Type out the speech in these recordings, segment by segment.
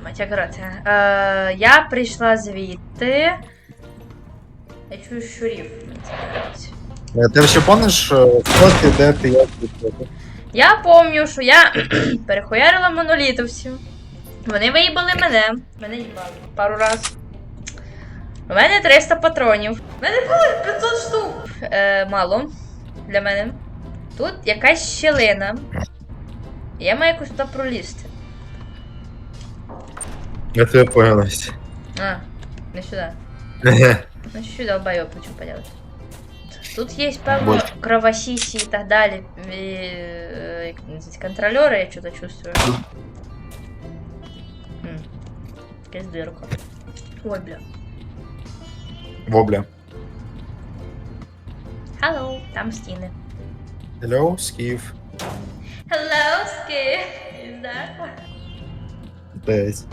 думати. Коротше, е, я прийшла звідти. Я чую щурів. Е, Ти ще помниш, е, хто ти, де ти, як ти? Я пам'ятаю, що я перехуярила монолітовців. Вони виїбали мене. Мене їбали пару раз. У мене 300 патронів. У мене було 500 штук. Е, мало для мене. Тут якась щелина. Я маю якось туди пролізти. Я тебе понял, Настя. А, не сюди. Хе-хе. Ну чуть-чуть долбоёб, что поделать. Тут есть, певно, Больше. кровосиси и так далее. э, як називається, контролеры, я что-то чувствую. М, Якась дырка. Ой, бля. Вобля. Hello, там стіни. Hello, Скіф. Hello, Skip. Is that Десь.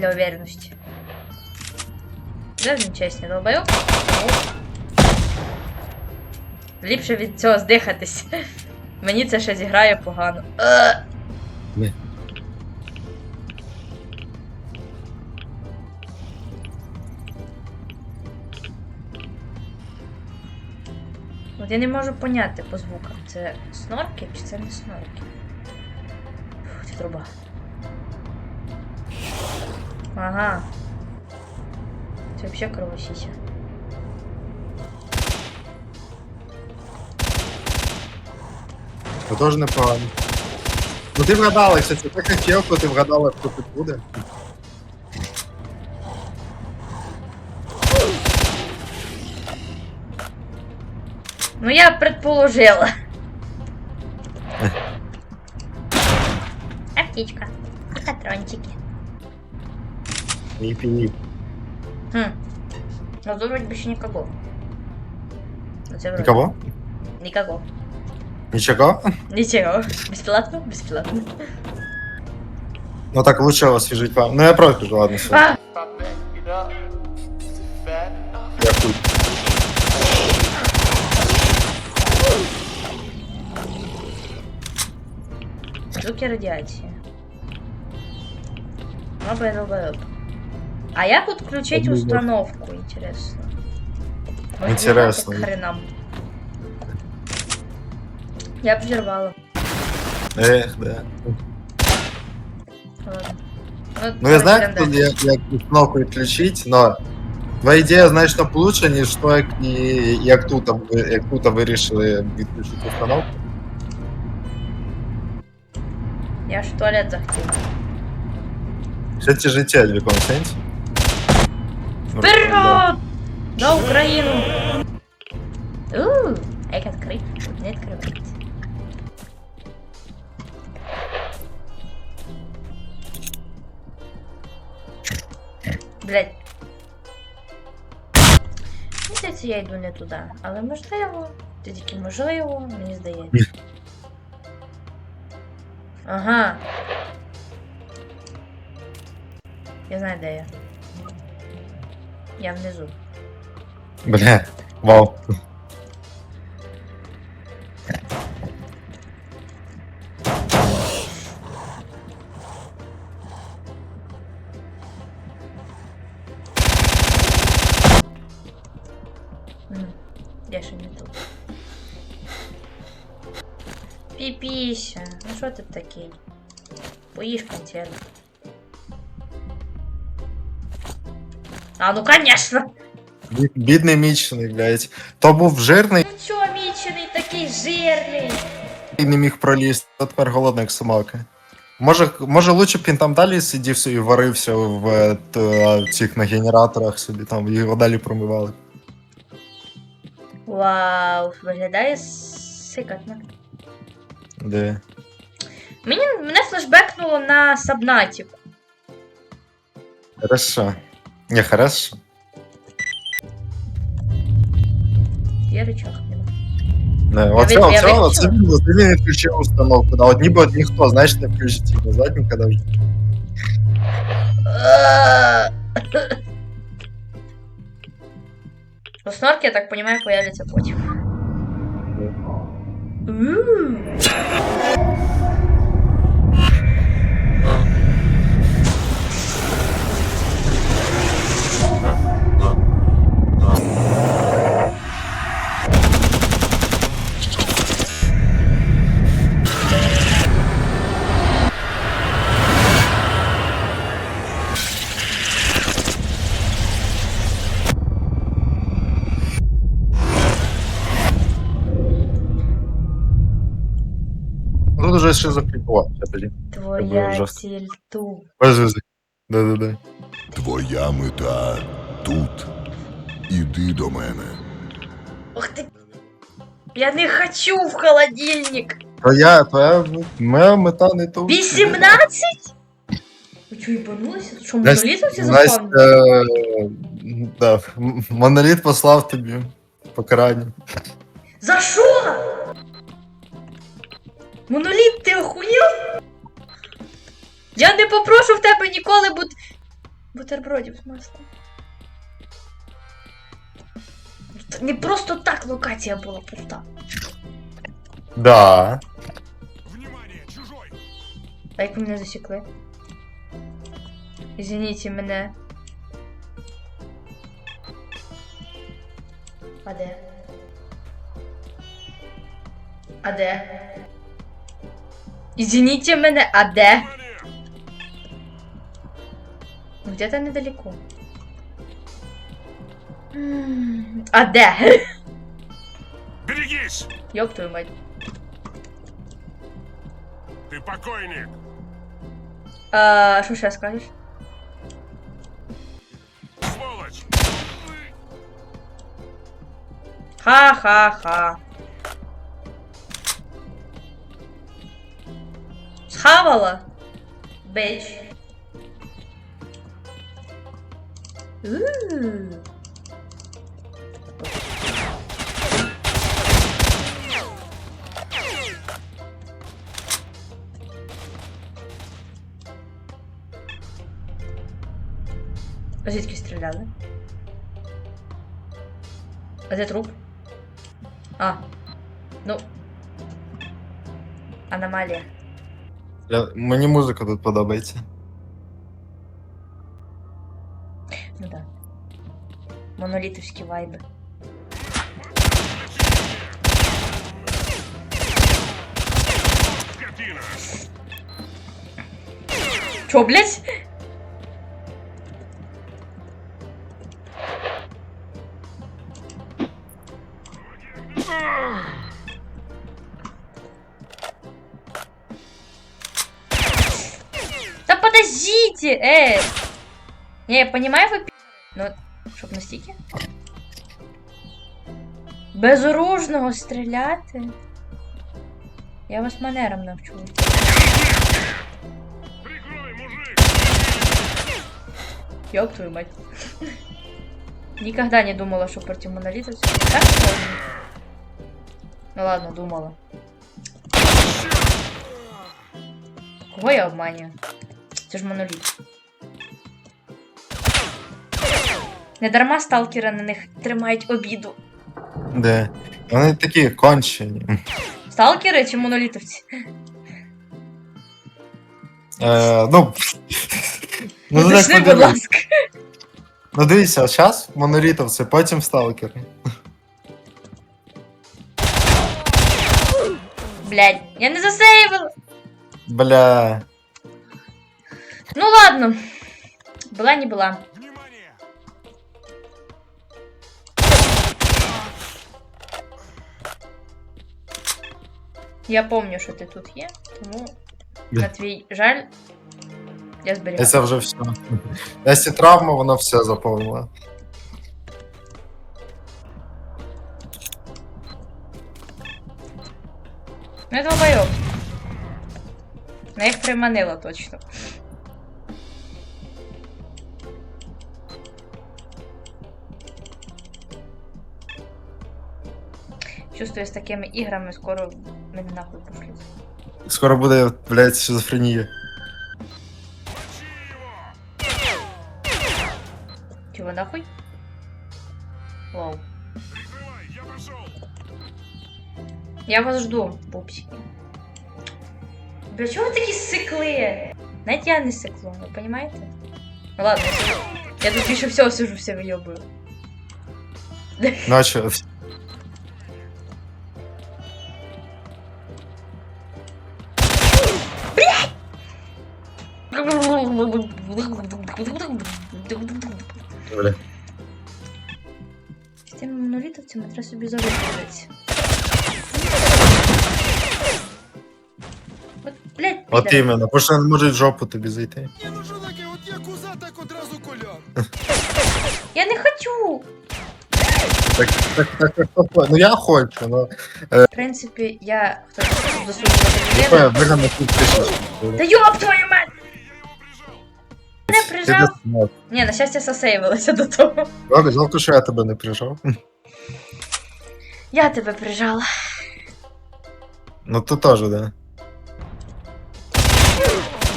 Для уверенности. Даже чесні, долбоёб. Ліпше від цього здихатись. Мені це ще зіграє погано. Не. От я не можу поняти по звукам, це снорки чи це не снорки? Фу, це труба. Ага. Це взагалі кровосіся. Це теж непогано. Ну ти вгадала, кстати, ти хотів, коли ти вгадала, хто тут буде. Ну я предположила. Аптечка. И Патрончики. Пі-пі. Хм. Ну тут вроде больше никого. Ну, це вроде. Никого? Никого. Нічого? Ничего. Бесплатно? Бесплатно. Ну так лучше освіжить вам. Ну я проти кажу, ладно, все. А! Я хуй. Звуки радиации. Мабы долбоёб. А як тут включить Подумай. установку, интересно? Может, Интересно. не надо к хренам? Я б взорвала. Ех, да. Ладно. Ну я знаю, короче, як, да. як, як кнопку відключити, но твоя ідея значно получше, ніж то, як, і, як, тут, ви- як тут вирішили відключити установку. Я ж в туалет захотів. Це ті життя в якому сенсі. Вперед! На Україну! Ууу, як відкрити? Не відкривається. Блять. Здається, я йду не туди. Але можливо. Ти тільки можливо, мені здається. Ага. Я знаю, де я. Я внизу. Бля, вау. Мгм. Я ще не тут. Піпіся, ну що ти такий? Поїж консерв. А, ну конечно! Бід- Бідний мічений, блядь. То був жирний Ну чого мічений такий жирний? і не міг пролізти, тепер голодний як собака. Може, може лучше б він там далі сидів собі варився в е, т- цих на генераторах собі там його далі промивали. Вау, виглядає сикатно. Де? Мені мене флешбекнуло на Сабнатік. Хорошо. Не, хорошо. Є рычаг. нема. Не, оце, від- я оце, виключила. оце, він- оце він відключив установку. Да, от ніби от ніхто, знаєш, не включить його задника даже. Ну, снорки, я так понимаю, появляться потім. М. Ну, Тут тоді. Твоя ціль ту. Без визи. Да-да-да. Твоя мета тут. Іди до мене. Ух ти. Я не хочу в холодильник. Твоя, твоя, моя мета не тут. 18? Ви їбанулися? Що, Настя, монолітовці Настя, е, да, моноліт послав тобі покарання. За що? Моноліт, ти охуєв? Я не попрошу в тебе ніколи бут... бутербродів з маслом. Не просто так локація була пуста. Да. А як мене засікли? Извините мене. А де? А де? Извините мене, а де? Ну, Где-то недалеко. А де? Берегись! Ёб твою мать. Ты покойник! А, що ще скажеш? Сволочь! Ха-ха-ха. Схавала? Бич. Ууу. А звідки стріляли? А де труп? А. Ну. Аномалія. Я, мені музика тут подобається. Ну да. Монолітовські вайби. Скотина! Чо, блять? подождите, э! Не, я понимаю, вы пи***, но щоб настільки? Безоружного стріляти? Я вас манерам навчу. Прикрой, мужик! Ёб твою мать. Никогда не думала, что против монолитов всё так сложно. Ну ладно, думала. Кого я обманюю? Це ж моноліт. Недарма сталкери на них тримають обіду. Де? Вони такі кончені. Сталкери чи монолітовці? Е, ну. Ну, так Уточни, будь ласка. Ну дивіться, зараз монолітовці, потім сталкери. Блядь, я не засейвила. Бля. Ну ладно. Была не была. Внимание! Я помню, що ти тут є, тому на твій жаль. Я зберігаю. Це вже все. Якщо травма, воно все заповнило. Ну я долбойоб. На їх приманила точно. Чувствую, з такими іграми скоро мене нахуй пошлють. Скоро буде, блядь, шизофренія. Чого нахуй? Вау. Я вас жду, пупсики. Бля, чого ви такі сикли? Навіть я не сикло, ви понимаете? Ну ладно, я, тут більше всього сижу, все вийобую. Ну а? Бля. З тими монолітовцями треба собі. Блядь, От піде. іменно, бо що не можуть в жопу тобі зайти. Ні, ну що таке, от я куза, так одразу колян. Я не хочу. Так, так, так, так, так, ну я хочу, ну. В принципі, я дослухав Типа, вигадно тут тисячу. Та йоп твою мать! Не прижав. Ні, на щастя, засейвилася до того. Ладно, жалко, що я тебе не прижав. Я тебе прижала. Ну то теж, да.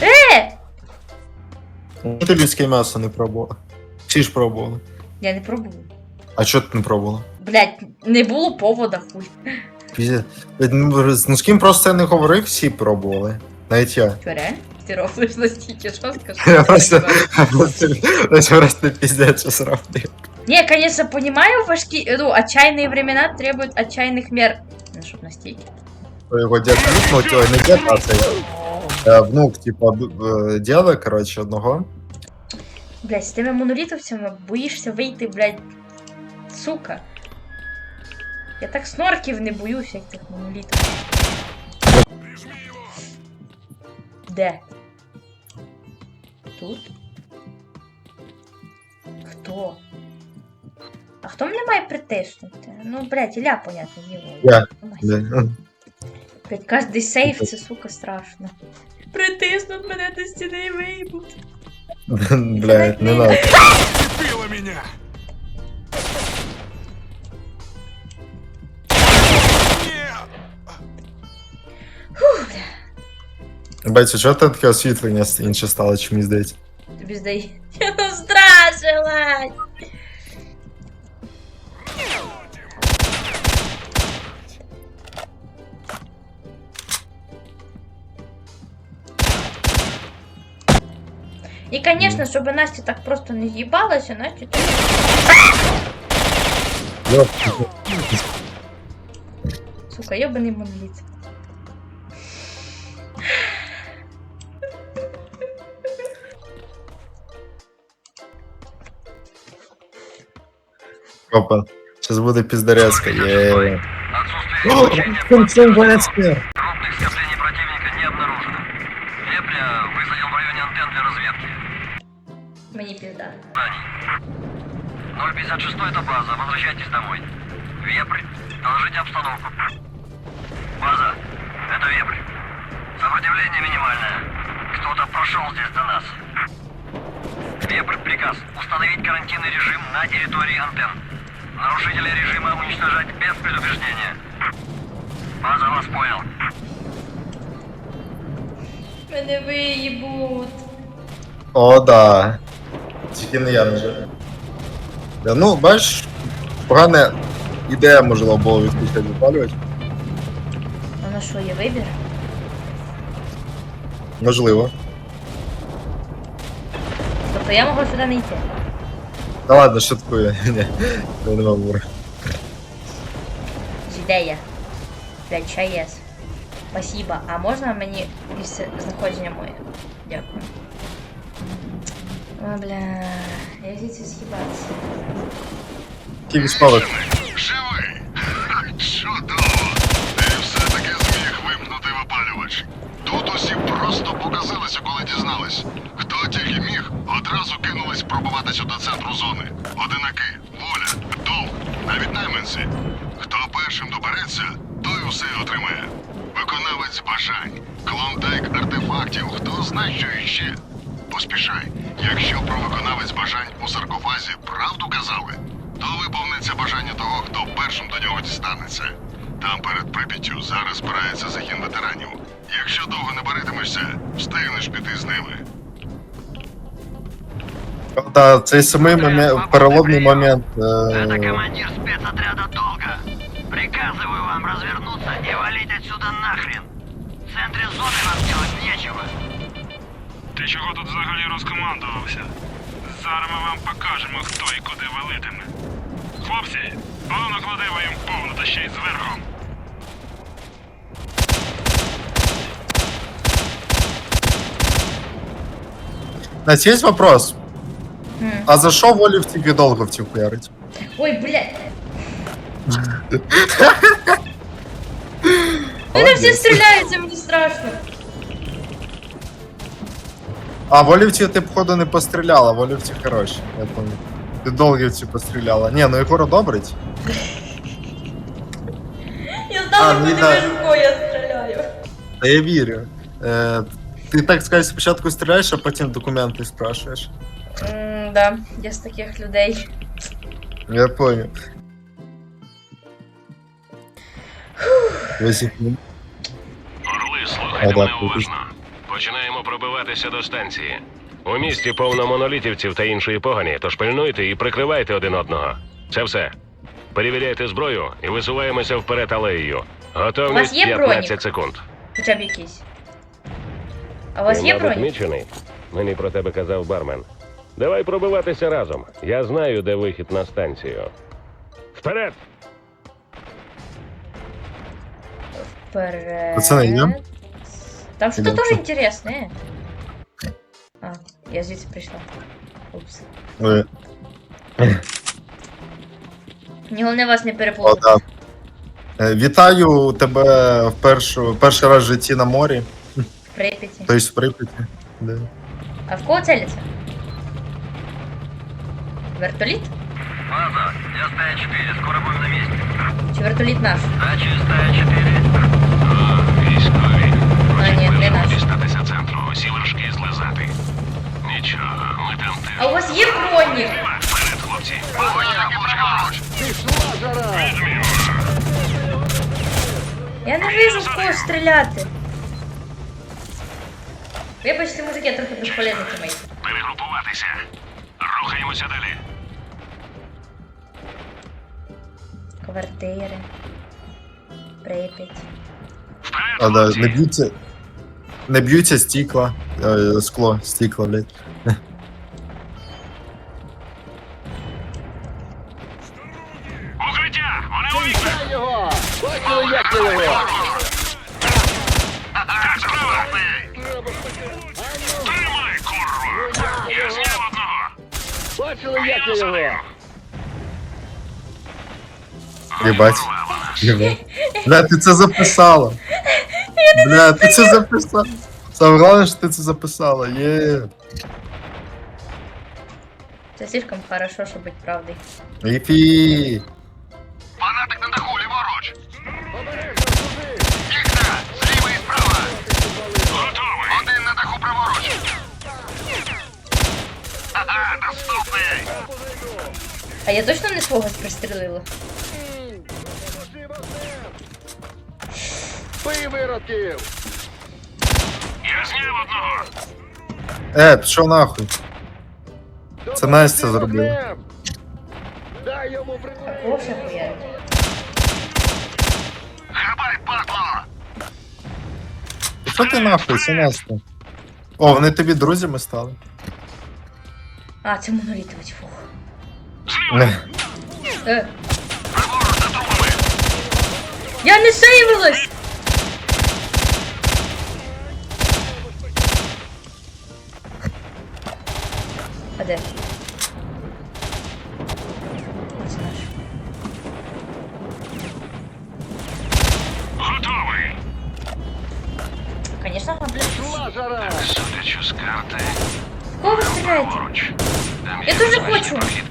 Е! Ну, Ти людське м'ясо не пробував. Всі ж пробували. Я не пробую. А чого ти не пробувала? Блять, не було повода, хуй. Пізде. Ну, з ким просто я не говорив, всі пробували. Навіть я. Реально? Ти рофлиш настільки жорстко, що просто, я просто, просто, просто пиздец що сравнив. Не, конечно, понимаю, важкі, ну, отчаянные времена требуют отчаянных мер. Ну, щоб настільки. Його дід ну, цього не дід, а це е, внук, типа, діда, коротше, одного. Блять, з тими монолітовцями боїшся вийти, блять, сука. Я так снорків не боюся, як тих монолітів. Де? Тут? Хто? А хто мене має притиснути? Ну, блядь, Ілля, понятне діло. Я. Блядь, Блядь, кожний сейф це, сука, страшно. Притиснуть мене до стіни і виймуть. Блядь, не надо. Зацепила меня! Бачу, чого ти таке освітлення інше стало, чим мені здається? Тобі здає. Я ну страшилась! І, конечно, щоб Настя так просто не з'їбалася, Настя так... Йоп, Сука, йобаний моноліт. Опа. Сейчас буде піздарецька. Є. Отсутствие О, излучения Цим цим венецьке. крупных скоплений противника не обнаружено. Вепря высадил в районе антенн для разведки. Мені пізда. Зданий. 056 это база, возвращайтесь домой. Вепрь, доложите обстановку. База, это Вепрь. Сопротивление минимальное. Кто-то прошел здесь до нас. Вепрь, приказ. Установить карантинный режим на территории антенн. Нарушителей режима уничтожать без предупреждения. База вас понял. Мене виїбуть. О, да. Тільки не я, на жаль. Да, ну, бачиш, погана ідея, можливо, було відключати запалювач. А на що, є вибір? Можливо. Тобто я могла сюди не йти. Та ладно, шуткую. Ні, я не можу. Ідея. Блять, ЧАЕС. Спасибо. А можна мені місце знаходження моє? Дякую. О, бля. Я звідси з'їбатися. Тільки спалок. Живий! Чудово! Ти все-таки зміг вимкнути випалювач. Тут усі просто показилися, коли дізнались. Одразу кинулись пробуватися до центру зони. Одинаки, воля, довг, навіть найманці. Хто першим добереться, той усе отримає. Виконавець бажань, клондайк артефактів, хто знає, що іще. Поспішай. Якщо про виконавець бажань у саркофазі правду казали, то виповниться бажання того, хто першим до нього дістанеться. Там перед Прип'яттю зараз збирається загін ветеранів. Якщо довго не беретимешся, встигнеш піти з ними. Та цей самий момент, переломний момент. Это Е... командир спецотряда Долга. Приказываю вам развернуться и валить отсюда нахрен. В центре зоны вам делать нечего. Ти чого тут взагалі розкомандувався? Зараз ми вам покажемо, хто і куди валитиме. Хлопці, воно накладиво їм повну та ще й зверху. Настя, є вопрос. Хм. А за що волівців і долговців хуярить? Ой, блядь. Вони всі стріляються, мені страшно. А волівці ти, походу, не постріляла, волівці хороші, я пам'ятаю. Ти долгівці постріляла. Ні, ну Єгор одобрить. Я А, знала, ну що ти да. вижу, я стріляю. Та я вірю. Е, ти так сказати, спочатку стріляєш, а потім документи спрашуєш. М, Да, я з таких людей. Я понял. Ось Орли, слухайте мене уважно. Починаємо пробиватися до станції. У місті повно монолітівців та іншої погані, тож пильнуйте і прикривайте один одного. Це все. Перевіряйте зброю і висуваємося вперед алеєю. У вас Готовність є 15 бронік? секунд. Хоча б якийсь. А у вас Ти, є мабуть, мічений? Мені про тебе казав бармен. Давай пробиватися разом. Я знаю, де вихід на станцію. Вперед! Вперед. Пацани, йдем? Там что-то Йдем. тоже интересное. А, я звідси прийшла. Упс. Ой, Мені головне вас не О, переплутати. да. Е, Вітаю тебе в першу, перший раз в житті на морі, В Прип'яті. тобто в Прип'яті. Да. А в кого целиться? Вертоліт? База, я стая 4, скоро будем на месте. Чи вертоліт наш? Да, чистая 4. Вперед, А, да, не б'ються. Не б'ються стікла. Е, скло, стікла, блядь. Укриття! Вони у вікна! Його! Бачили, як я його! Так, справа! Тримай, курва! Я зняв одного! Бачили, як я його! Єбать. Єбать. Бля, ти це записала. Бля, ти це записала. Саме головне, що ти це записала. Є. Це слишком хорошо, щоб бути правдою. Іпі. Фанатик на даху, ліворуч! Вікна! Зліва і справа! Готовий! Один на даху праворуч! Ага, наступний! А я точно не свого пристрелила? Бий виродків! Я зняв одного! Е, пішов нахуй. Це Настя зробила. Дай йому прикурити! Хабай, падло! Що ти нахуй, це Настя? О, вони тобі друзями стали. А, це монолітович, фух. Не. Е. Я не сейвилась! А де? Ось наш. Готовий! Конечно, блядь. Шла жара! Судячи з карти, В кого ви стріляєте? поруч. Там Я є дуже безпечний хочу. прохід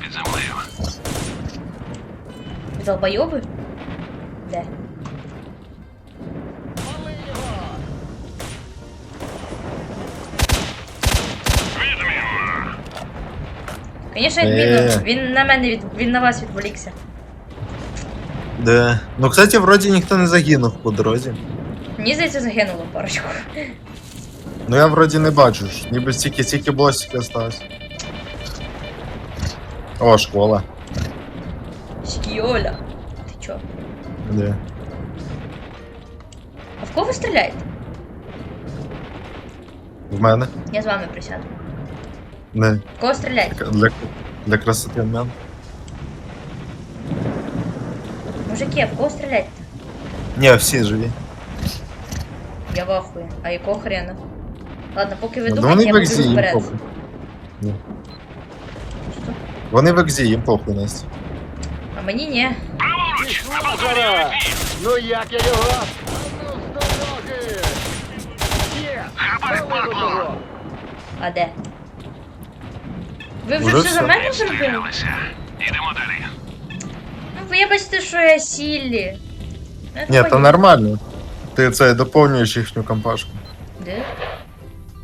Конечно, Е. відмінно. Він на мене від... він на вас відволікся. Де. Ну, кстати, вроді ніхто не загинув по дорозі. Мені здається, загинуло парочку. Ну я вроді не бачу ж. Ніби стільки, стільки було, осталось. О, школа. Шкіоля. Ти чо? Де. А в кого ви стріляєте? В мене? Я з вами присяду. Не. В кого стріляєте? Для, для красоти в мене. Мужики, а в кого стріляєте? Ні, всі живі. Я в ахуї. А якого хрена? Ладно, поки ви Ну, думаєте, я вони в буду екзі, їм вперед. похуй. Що? Вони в екзі, їм похуй Настя. А мені ні. Шла! Ну як я його? Ну з дороги! Є! А де? Ви вже Уже все за мене зробили? Відстрілялися. Ідемо далі. Ну, вибачте, що я сіллі. Не Ні, то нормально. Ти це доповнюєш їхню компашку. Де?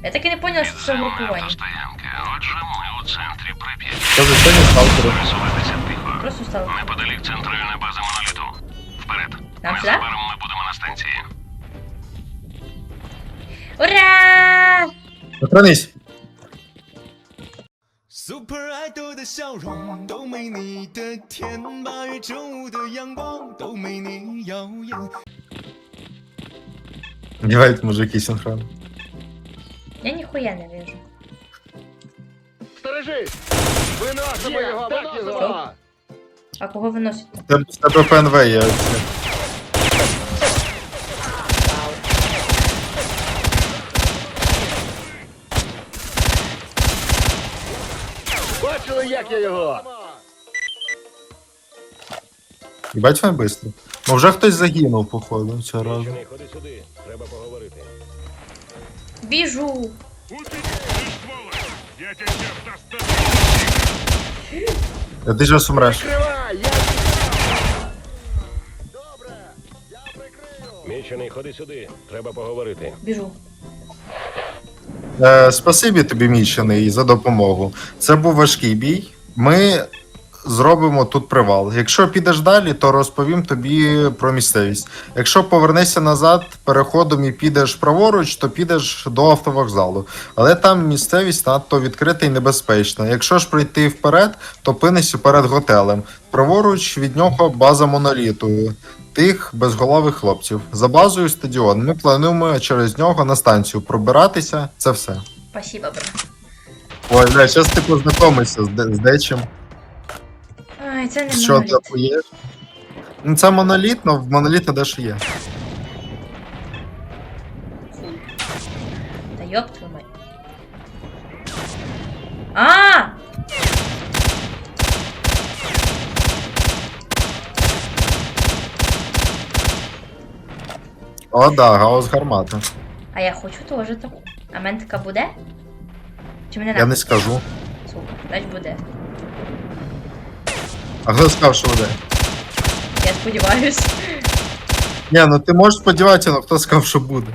Я так і не поняла, що це групування. Автостоянка. Отже, ми у центрі Прип'яті. Це звичайні сталкери. Пересуватися тихо. Просто стало. Неподалік центральна база моноліту. Вперед. Нам сюди? Незабаром ми будемо на станції. Ура! Охранись. ，Super 爱豆的笑容都没你的甜，八月正午的阳光都没你耀眼。 Дівають мужики синхрон. Я ніхуя не вижу. Стережись! Виносимо його, виносимо! А кого виносите? Тебе- В тебе ПНВ є. оце. Як я його? Їбать він бистро. Ну вже хтось загинув, походу, цього разу. Ходи сюди. Треба поговорити. Біжу. Я тебе достану. А ти ж умреш. Кривай! Я... Мічений, ходи сюди. Треба поговорити. Біжу. Е, спасибі тобі, Мічений, за допомогу. Це був важкий бій. Ми зробимо тут привал. Якщо підеш далі, то розповім тобі про місцевість. Якщо повернешся назад переходом і підеш праворуч, то підеш до автовокзалу. Але там місцевість надто відкрита і небезпечна. Якщо ж прийти вперед, то пинешся перед готелем. Праворуч від нього база моноліту. Тих безголових хлопців. За базою стадіон. Ми плануємо через нього на станцію пробиратися. Це все. Спасибо, брат. Ой, бля, зараз ти познайомишся з, де- з дечим. Ай, це не Що моноліт. це є? Ну, це моноліт, але в моноліта дещо є. Та ёб твою мать. А! О, да, гаус гармата. А я хочу теж таку. А в мене така буде? Чи мене Я не скажу. Сука, значить буде. А хто сказав, що буде? Я сподіваюсь. Ні, ну ти можеш сподіватися, але хто сказав, що буде.